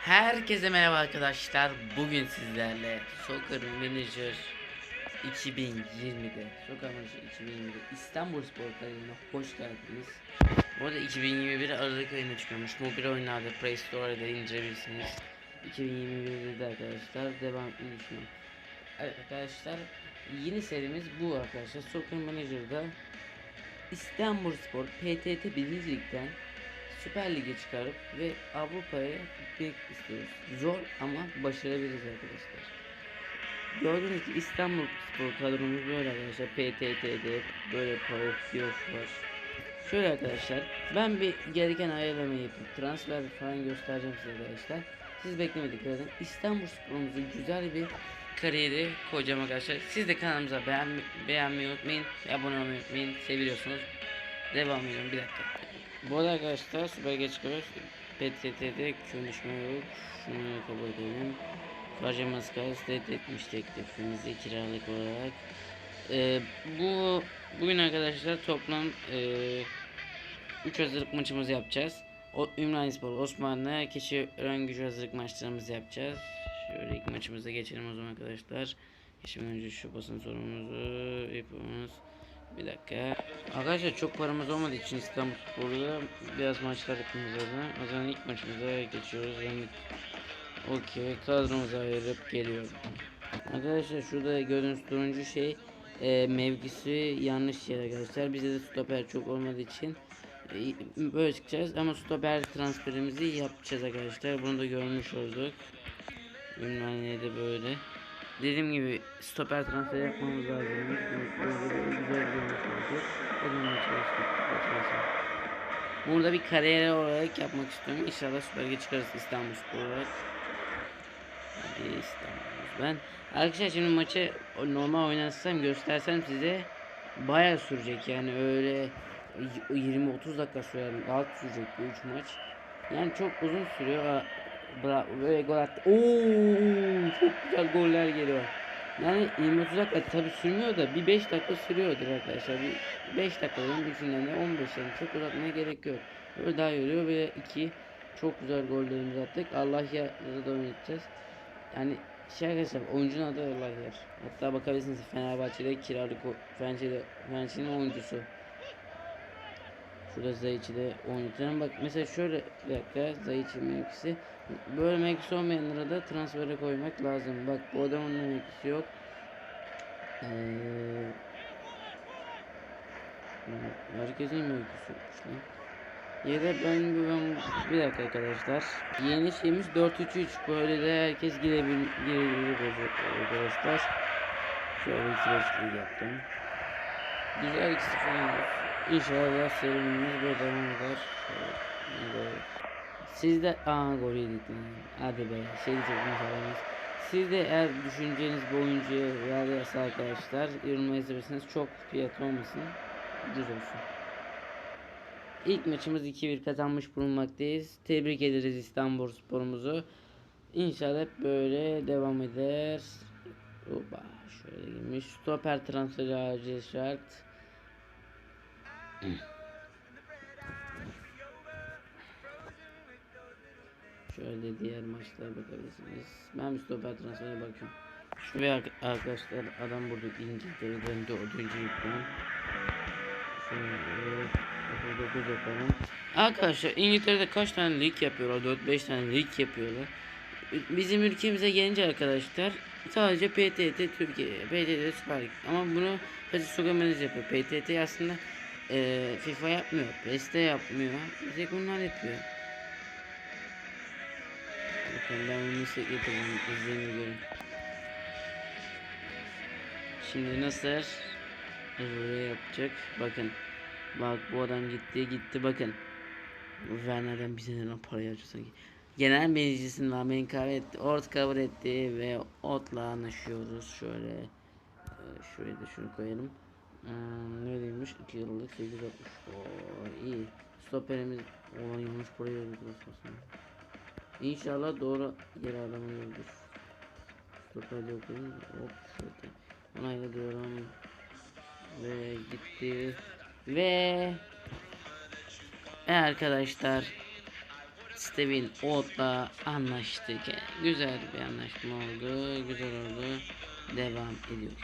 Herkese merhaba arkadaşlar. Bugün sizlerle Soccer Manager 2020'de Soccer Manager 2020'de İstanbul Spor Kariyerine hoş geldiniz. Bu arada 2021 Aralık ayında çıkıyormuş. Mobil oyunlarda Play Store'da indirebilirsiniz. 2021'de de arkadaşlar devam ediyor. Evet arkadaşlar yeni serimiz bu arkadaşlar. Soccer Manager'da İstanbul Spor PTT 1. Lig'den Süper Lig'e çıkarıp ve Avrupa'ya gitmek istiyoruz. Zor ama başarabiliriz arkadaşlar. Gördüğünüz gibi İstanbul Spor kadromuz böyle arkadaşlar. PTT'de böyle Piof var. Şöyle arkadaşlar ben bir gereken ayarlamayı yapıp transfer falan göstereceğim size arkadaşlar. Siz beklemedik kadın. İstanbul Spor'umuzu güzel bir kariyeri koyacağım arkadaşlar. Siz de kanalımıza beğen beğenmeyi unutmayın. Abone olmayı unutmayın. Seviyorsunuz. Devam ediyorum bir dakika. Bu arkadaşlar süper geç çıkıyoruz. PTT'de konuşma yok. Şunu kabul edelim. Harcaması karşı reddetmiş teklifimizi kiralık olarak. Ee, bu bugün arkadaşlar toplam e, 3 hazırlık maçımızı yapacağız. O Ümraniye Spor, Osmanlı, Keçi Ören Gücü hazırlık maçlarımızı yapacağız. Şöyle ilk maçımıza geçelim o zaman arkadaşlar. Şimdi önce şu basın sorumuzu yapıyoruz. Bir dakika. Arkadaşlar çok paramız olmadığı için İstanbul Spor'da biraz maçlar yapmamız lazım. O zaman ilk maçımıza geçiyoruz. Yani Okey kadromuza ayırıp geliyorum. Arkadaşlar şurada gördüğünüz turuncu şey e, mevkisi yanlış yer arkadaşlar. Bizde de stoper çok olmadığı için e, böyle çıkacağız ama stoper transferimizi yapacağız arkadaşlar. Bunu da görmüş olduk. Ünlaniye'de böyle. Dediğim gibi stoper transfer yapmamız lazım. Güzel görmüş olduk. O zaman çalıştık. Burada bir kariyer olarak yapmak istiyorum. İnşallah Süper Lig'e çıkarız İstanbul Spor olarak. Hadi İstanbul. Ben arkadaşlar şimdi maçı normal oynatsam göstersem size bayağı sürecek yani öyle 20-30 dakika sürer rahat sürecek bu 3 maç. Yani çok uzun sürüyor. Bra gol attı. Oo, çok güzel goller geliyor. Yani 20-30 dakika tabi sürmüyor da bir 5 dakika sürüyordur arkadaşlar. Bir 5 dakikadan düşünen de 15 yani çok uzatmaya gerek yok. Böyle daha yoruyor ve 2 çok güzel gollerimizi attık. Allah yarı da oynatacağız. Yani şey arkadaşlar oyuncunun adı Allah yer. Hatta bakabilirsiniz Fenerbahçe'de kiralık Fenerbahçe'de Fenerbahçe'nin oyuncusu. Şurada Zayic'i de oynayacağım. Bak mesela şöyle bir dakika Zayic'i mevkisi. Böyle mevkisi olmayanlara da transfere koymak lazım. Bak bu adamın da yok. Ee, herkesin mevkisi yokmuş lan. Ya da ben, ben bir dakika arkadaşlar. Yeni şeyimiz 4-3-3 böyle de herkes girebilir girebilir arkadaşlar. Şöyle iki beşlik yaptım. Güzel ikisi falan. İnşallah serimiz böyle devam eder. Evet. Siz de aa gol yedik. Hadi be. Şey aramız. Siz de eğer düşüneceğiniz bir oyuncuya veya arkadaşlar yorumlara yazabilirsiniz. Çok fiyat olmasın. Düz olsun. İlk maçımız 2-1 kazanmış bulunmaktayız. Tebrik ederiz İstanbul sporumuzu. İnşallah hep böyle devam eder. Oba şöyle girmiş. Stoper transferi acil şart. Şöyle diğer maçlara bakabilirsiniz. Ben stoper transferine bakıyorum. Şuraya arkadaşlar adam burada İngiltere'den dördüncü yüklen. Şöyle 9 yapalım. Arkadaşlar İngiltere'de kaç tane lig yapıyorlar? 4-5 tane lig yapıyorlar. Bizim ülkemize gelince arkadaşlar sadece PTT Türkiye, PTT Süper Lig. Ama bunu sadece Sogameniz yapıyor. PTT aslında e, FIFA yapmıyor, PES'te yapmıyor. Bir bunlar yapıyor. Size getirdim. İzleyin görün. Şimdi nasıl buraya yapacak? Bakın. Bak bu adam gitti gitti bakın. Werner'den bize neden para harcıyor sanki. Genel meclisin rağmen kabul etti. Ort kabul etti ve Ot'la anlaşıyoruz. Şöyle şuraya da şunu koyalım. Hmm, ne demiş? 2 yıllık 860. Oo, iyi. Stoperimiz olan yanlış parayı ödedi aslında. İnşallah doğru yer adamı yoldur. Stoperde okuyun. Hop şöyle. Onayla. Ve gitti. Ve e arkadaşlar Steven Oat'la anlaştık. Güzel bir anlaşma oldu. Güzel oldu. Devam ediyoruz.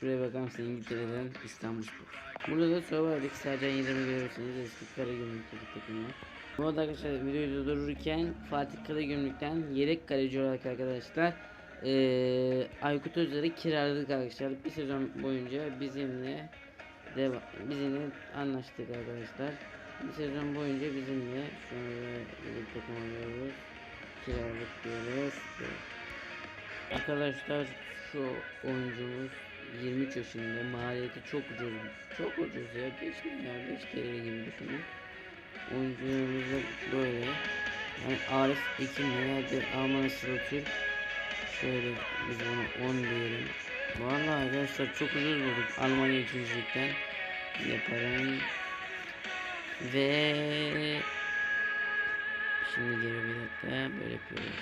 Şuraya bakar mısın İngiltere'den İstanbul Spor. Burada da Survivor'daki sadece 20 görürsünüz eski Karagümrük'teki takımlar. Bu arada arkadaşlar videoyu dururken Fatih Karagümrük'ten yedek kaleci olarak arkadaşlar eee Aykut Özer'i kiraladık arkadaşlar. Bir sezon boyunca bizimle deva bizimle anlaştık arkadaşlar. Bir sezon boyunca bizimle şöyle yedek takım alıyoruz. Kiraladık diyoruz. Arkadaşlar şu oyuncumuz 23 yaşında maliyeti çok ucuz çok ucuz ya 5 milyar 5 TL gibi düşünün oyuncumuz da böyle. Yani Arif Ekim herhalde Alman Sıra Türk şöyle biz bunu 10 diyelim. Vallahi arkadaşlar çok ucuz bulduk Almanya ikincilikten. Yaparım. Ve şimdi geri bir dakika böyle yapıyoruz.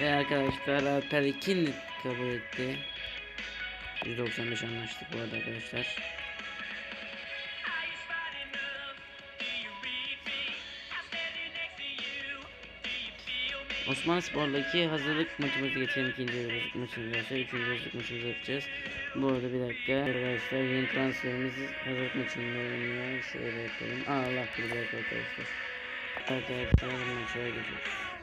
Ve arkadaşlar Alper Ekin kabul etti. 195 anlaştık bu arada arkadaşlar Osmanlı Spor'daki hazırlık maçımızı geçelim ikinci hazırlık maçımızı arkadaşlar. Üçüncü hazırlık maçımızı yapacağız. Bu arada bir dakika arkadaşlar yeni transferimiz hazırlık maçında oynuyor. Şöyle yapalım. Allah bir dakika arkadaşlar. Arkadaşlar maça geçiyoruz.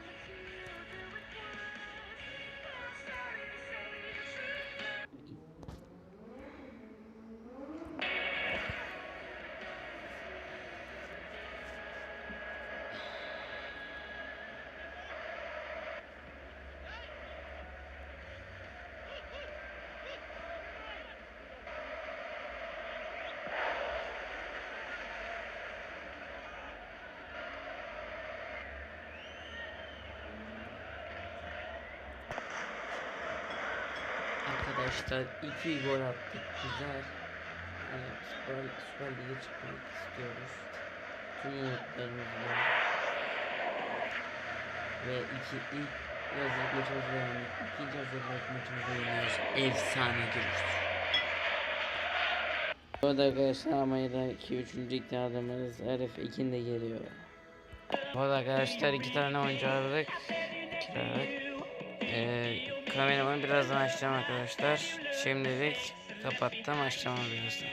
Arkadaşlar iki gol attık güzel. Yani Süper, Süper Lig'e çıkmak istiyoruz. Tüm umutlarımız. Ve iki ilk hazırlık maçımızı yendik. İkinci hazırlık maçımızı yeniyoruz. Efsane duruş. Bu arada arkadaşlar Almanya'daki üçüncü iktidarımız Arif Ekin de geliyor. Bu arada arkadaşlar iki tane oyuncu aldık. Kiralık. Ee, kameramanı birazdan açacağım arkadaşlar. Şimdilik kapattım açacağım birazdan.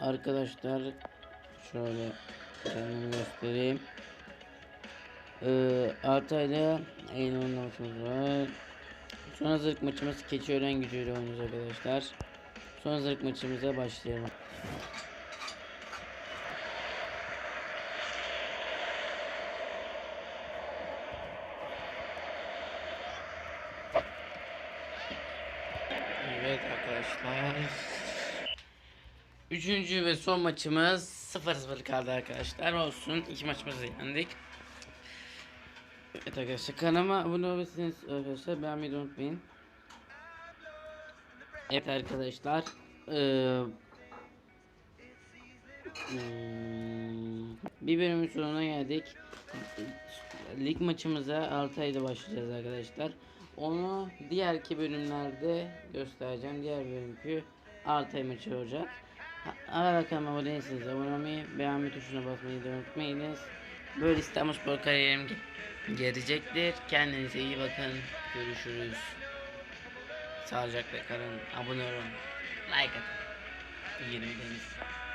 Arkadaşlar şöyle kendimi göstereyim. Ee, Altay'da Eylül maçımız var. Son hazırlık maçımız Keçiören gücüyle oynuyoruz arkadaşlar. Son hazırlık maçımıza başlayalım. Evet arkadaşlar. Üçüncü ve son maçımız 0-0 kaldı arkadaşlar. Olsun. iki maçımızı yendik. Evet arkadaşlar kanalıma abone olabilirsiniz arkadaşlar. Beğenmeyi unutmayın. Evet arkadaşlar. Ee, bir bölümün sonuna geldik. Lig maçımıza 6 ayda başlayacağız arkadaşlar. Onu diğer iki bölümlerde göstereceğim. Diğer bölümkü 6 ay maçı olacak. Ha- Hala kanalıma abone değilseniz abone olmayı, beğenme tuşuna basmayı da unutmayınız. Böyle İstanbul Spor kariyerim ge- gelecektir. Kendinize iyi bakın. Görüşürüz. Sağlıcakla kalın. Abone olun. Like atın. 20 deniz.